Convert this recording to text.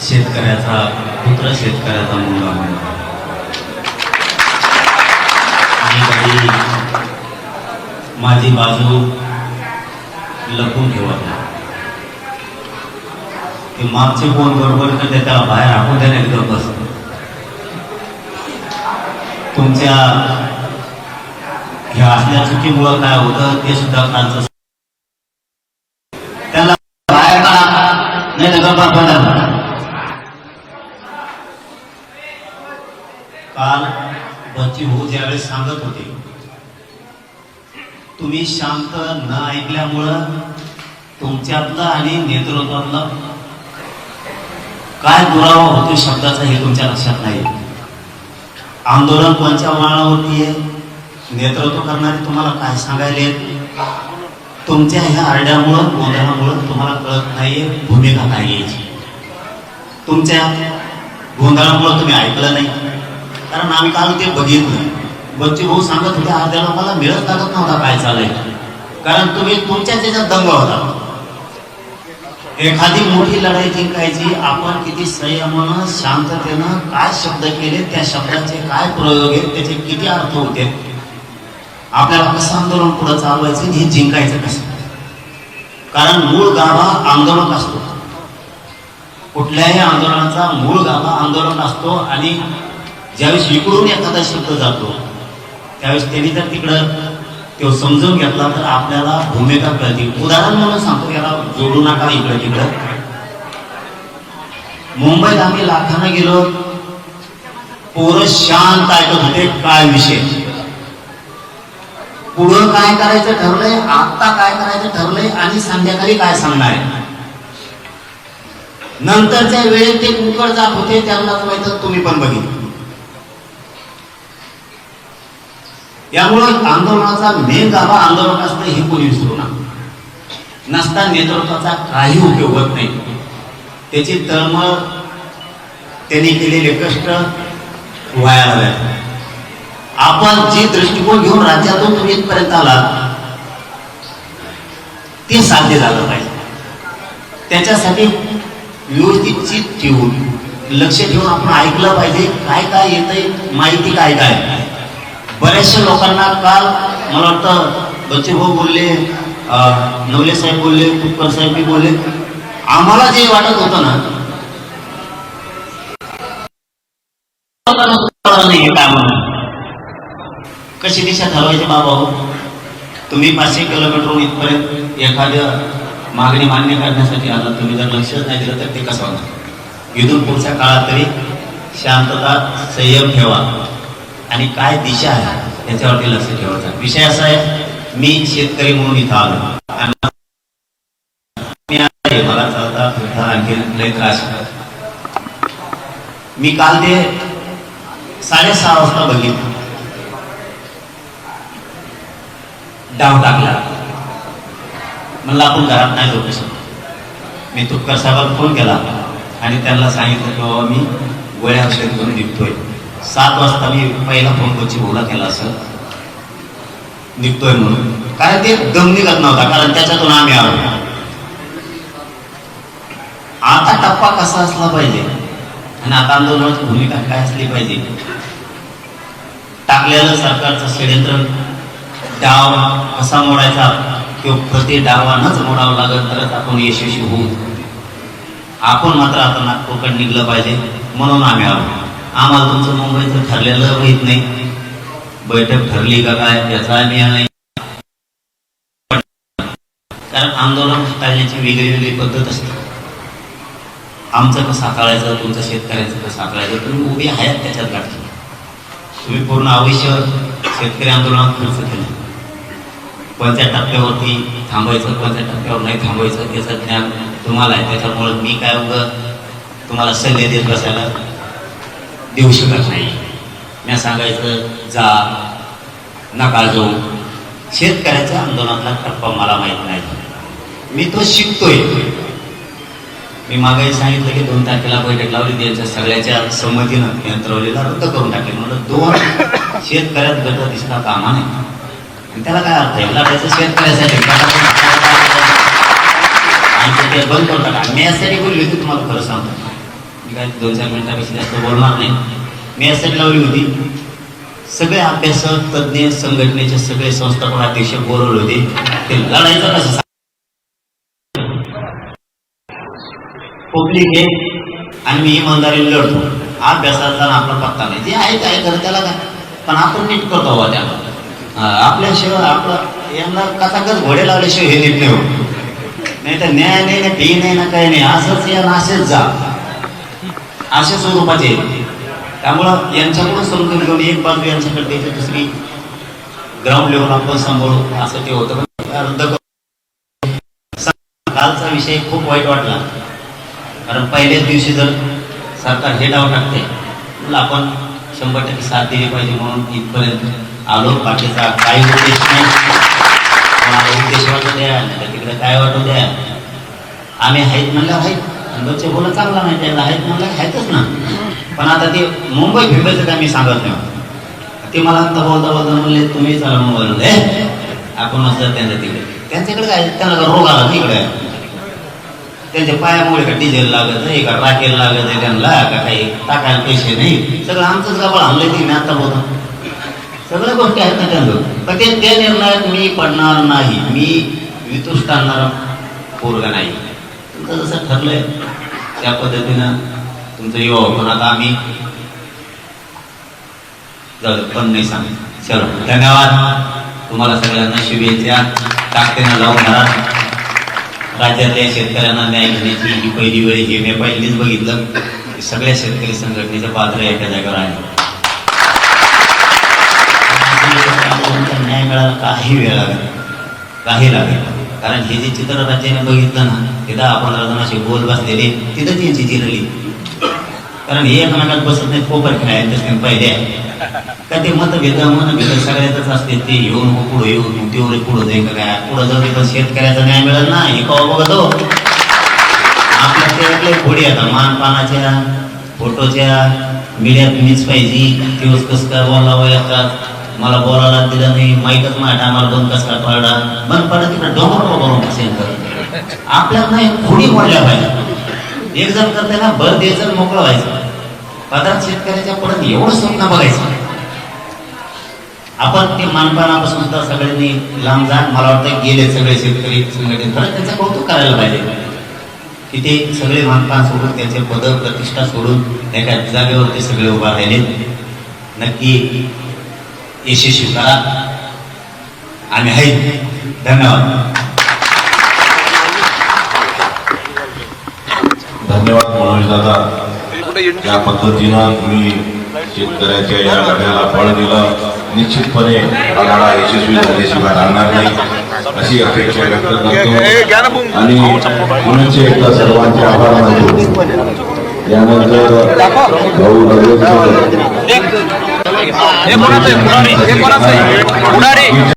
शेतकऱ्याचा पुत्र शेतकऱ्याचा मुलगा म्हणून. मी कधी माझी बाजू लपून ठेवत नाही. ते मागचे कोण बरोबर तर त्याला बाहेर आणू द्या नाही एकदम बस. तुमच्या ह्या असल्या चुकीमुळं काय होतं ते सुद्धा कालचं त्याला बाहेर काढा नाही तर गप्पा बंद काल बच्ची भाऊ ज्यावेळेस सांगत होते तुम्ही शांत न ऐकल्यामुळं तुमच्यातलं आणि नेतृत्वातलं काय दुरावा होतो शब्दाचा हे तुमच्या लक्षात नाही. आंदोलन कोणत्या वळणावरती आहे नेतृत्व करणारे तुम्हाला काय सांगायला? येत तुमच्या ह्या आरड्यामुळं गोंधळामुळं तुम्हाला कळत नाहीये भूमिका काय घ्यायची. तुमच्या गोंधळामुळं तुम्ही ऐकलं नाही. कारण आम्ही काल ते बघितलं. बच्ची भाऊ सांगत होते अर्ध्याला मला मिळत लागत नव्हता काय चालय कारण तुम्ही तुमच्या त्याच्यात दंग होता. एखादी मोठी लढाई जिंकायची आपण किती संयमानं शांततेनं काय शब्द केले त्या शब्दाचे काय प्रयोग आहेत त्याचे किती अर्थ होते? आपल्याला कसं आंदोलन पुढे चालवायचं हे जिंकायचं कसं? कारण मूळ गाभा आंदोलक असतो. कुठल्याही आंदोलनाचा मूळ गाभा आंदोलन असतो आणि ज्यावेळेस इकडून एखादा शब्द जातो त्यावेळेस त्यांनी जर तिकडं तो समजून घेतला तर आपल्याला भूमिका कळते. उदाहरण म्हणून सांगतो याला जोडू नका इकडं तिकडं. मुंबईत आम्ही लाखानं गेलो पोरं शांत ऐकत होते काय विषय? पुढं काय करायचं ठरलंय आता काय करायचं ठरलंय आणि संध्याकाळी काय सांगणार आहे? नंतरच्या वेळेत ते कुकड जात होते त्यांनाच माहीत तुम्ही पण बघितलं. यामुळं आंदोलनाचा मेन गाभा आंदोलन असतं हे कोणी विसरू नका. नसता नेतृत्वाचा काही उपयोग होत नाही. त्याची तळमळ त्यांनी केलेले कष्ट व्हायला लागले. आपण जे दृष्टिकोन घेऊन राज्यातून तुम्ही इथपर्यंत आलात ते साध्य झालं पाहिजे. त्याच्यासाठी व्यवस्थित चित ठेवून लक्ष ठेवून आपण ऐकलं पाहिजे काय काय येतंय माहिती काय काय. बऱ्याचशा लोकांना काल मला वाटतं बच्चूभाऊ बोलले नवले साहेब बोलले कुपकर साहेब बी बोलले. आम्हाला जे वाटत होतं ना कशी दिशा ठरवायची बाबा हो? तुम्ही पाचशे किलोमीटरहून इथपर्यंत एखाद्या मागणी मान्य करण्यासाठी आला. तुम्ही जर लक्षच नाही दिलं तर ते कसं होणार? इथून पुढच्या काळात तरी शांतता संयम ठेवा. आणि काय दिशा आहे त्याच्यावरती लक्ष ठेवायचा विषय असा आहे मी शेतकरी म्हणून इथं आलो. आणि मी मला चालता फिरता आणखी लय त्रास मी काल ते साडेसहा वाजता बघितलं. डाव टाकला. म्हणलं आपण घरात नाही जाऊ शकत. मी तुपकर साहेबांना फोन केला आणि त्यांना सांगितलं की बाबा मी गोळ्या औषध घेऊन निघतोय. सात वाजता मी पहिला फोन कोची बोला केला असं निघतोय म्हणून. कारण ते दम निघत नव्हता कारण त्याच्यातून आम्ही आलो. आता टप्पा कसा असला पाहिजे आणि आता आंदोलनाची भूमिका काय असली पाहिजे? टाकलेलं सरकारचं षडयंत्र डाव कसा मोडायचा किंवा प्रति डावानच मोडावं लागत तरच आपण यशस्वी होऊ. आपण मात्र आता नागपूरकडे निघलं पाहिजे म्हणून आम्ही आलो. आम्हाला तुमचं मुंबईचं ठरलेलं माहीत नाही. बैठक ठरली का काय याचा आम्ही नाही कारण आंदोलन हाताळण्याची वेगळी वेगळी पद्धत असते. आमचं कसं हाताळायचं तुमचं शेतकऱ्याचं कसं हाताळायचं तुम्ही उभी आहेत त्याच्यात गाठी तुम्ही पूर्ण आयुष्य शेतकरी आंदोलनात खर्च केलं. कोणत्या टप्प्यावरती थांबायचं कोणत्या टप्प्यावर नाही थांबायचं याचं ज्ञान तुम्हाला आहे. त्याच्यामुळं मी काय उगं तुम्हाला सल्ले देत बसायला देऊ शकत नाही. मी सांगायचं जा नका जाऊ. शेतकऱ्याच्या आंदोलनातला टप्पा मला माहीत नाही. मी तो शिकतोय. मी मागे सांगितलं की दोन तारखेला बैठक लावली त्यांच्या सगळ्याच्या संमतीनं यंत्रवलीला रद्द करून टाकले. म्हणलं दोन शेतकऱ्यात गट दिसता कामा नाही आणि त्याला काय अर्थ आहे? लढायचं शेतकऱ्यासाठी आणि ते बंद करून टाका. मी यासाठी बोलली की तुम्हाला खरं सांगतो. मी काय दोन चार मिनिटापेक्षा जास्त बोलणार नाही. मी असं लावली होती सगळे अभ्यासक तज्ज्ञ संघटनेचे सगळे संस्थापक अध्यक्ष बोलवले होते ते लढायचं कसं पब्लिक आहे आणि मी इमानदारीने लढतो. अभ्यासाचा आपला पत्ता नाही. जे आहे काय खरं त्याला काय? पण आपण नीट करतो बाबा त्याला. आपल्याशिवाय आपलं यांना कथाकच घोडे लावल्याशिवाय हे नीट नाही होत. नाही तर न्याय नाही ना फी नाही ना काही नाही. असंच या ना असेच जा. अशा स्वरूपाचे आहेत. त्यामुळं यांच्याकडून समजून घेऊन एक बाजू यांच्याकडे द्यायची दुसरी ग्राउंड लेवल आपण सांभाळू असं ते होतं. रद्द कालचा विषय खूप वाईट वाटला. कारण पहिल्याच दिवशी जर सरकार हे डाव टाकते तर आपण शंभर टक्के साथ दिली पाहिजे म्हणून इथपर्यंत आलो. बाकीचा काही उद्देश नाही. उद्देश वाटू द्या तिकडे काय वाटू द्या. आम्ही आहेत म्हणलं आहेत. आणि बोला चांगला नाही त्याला आहेत म्हणलं आहेतच ना. पण आता ते मुंबई फिरवायचं काय मी सांगत नाही. ते मला आता बोलता बोलता म्हणले तुम्ही चला मोबाईल. आपण असं त्यांच्या तिकडे. त्यांच्याकडे काय त्यांना रोग आला तिकडे त्यांच्या पायामुळे का डिझेल लागत आहे का राखेल लागत आहे त्यांना का काही टाकायला पैसे नाही? सगळं आमचंच गाबळ आणलंय ती मी आता बोलतो. सगळ्या गोष्टी आहेत ना त्यांचं पण ते त्या निर्णयात मी पडणार नाही. मी वितुष्ट आणणारा पोरगा नाही. तुमचं जसं ठरलंय त्या पद्धतीनं तुमचं युवा पण आता आम्ही जाऊ पण नाही सांग चलो. धन्यवाद. तुम्हाला सगळ्यांना शुभेच्छा. ताकदीनं जाऊन घरात. राज्यातल्या शेतकऱ्यांना न्याय घेण्याची ही पहिली वेळ ही मी पहिलीच बघितलं. की सगळ्या शेतकरी संघटनेचे पात्र एका जागेवर आहे. न्याय मिळाला काही वेळ लागेल काही लागेल कारण हे जे चित्र राज्याने बघितलं ना तिथं दहा पंधरा बोल बसलेले तिथं त्यांची चिरली कारण हे एकमेकात बसत नाही पोपर खेळायला पहिले का ते मतभेद मनभेद सगळ्यातच असते ते येऊन मग पुढे येऊन तेवढे पुढे जाईल का काय? पुढं जाऊ दे शेतकऱ्याचा न्याय मिळेल ना हे कवा बघतो? आपल्या त्यातले पुढे आता मानपानाच्या फोटोच्या मीडियात मीच पाहिजे दिवस कस काय बोलावं येतात मला बोलायला दिलं नाही माहीतच माझ्या आम्हाला बंद कस काय पडला बंद पडला तिकडे डोंगर बघून असेल तर आपल्याला खोडी मोडल्या पाहिजे. एक जण करते भर द्यायचं मोकळं व्हायचं. पदार्थ शेतकऱ्याच्या परत एवढं स्वप्न बघायचं. आपण ते मानपानापासून सुद्धा सगळ्यांनी लांब जा मला वाटतं गेले सगळे शेतकरी संघटन खरं त्यांचं कौतुक करायला पाहिजे. की ते सगळे मानपान सोडून त्यांचे पद प्रतिष्ठा सोडून एका जागेवरती सगळे उभा राहिले. नक्की यशस्वी करा आम्ही आहे धन्यवाद धन्यवाद मनोज दादा या पद्धतीनं तुम्ही शेतकऱ्याच्या या लढ्याला बळ दिलं निश्चितपणे हा लढा यशस्वी झाल्याशिवाय राहणार नाही अशी अपेक्षा व्यक्त करतो आणि पुण्याचे एकदा सर्वांचे आभार मानतो यानंतर भाऊ हे कोणाचं आहे? पुढारी हे कोणाचं आहे? पुढारी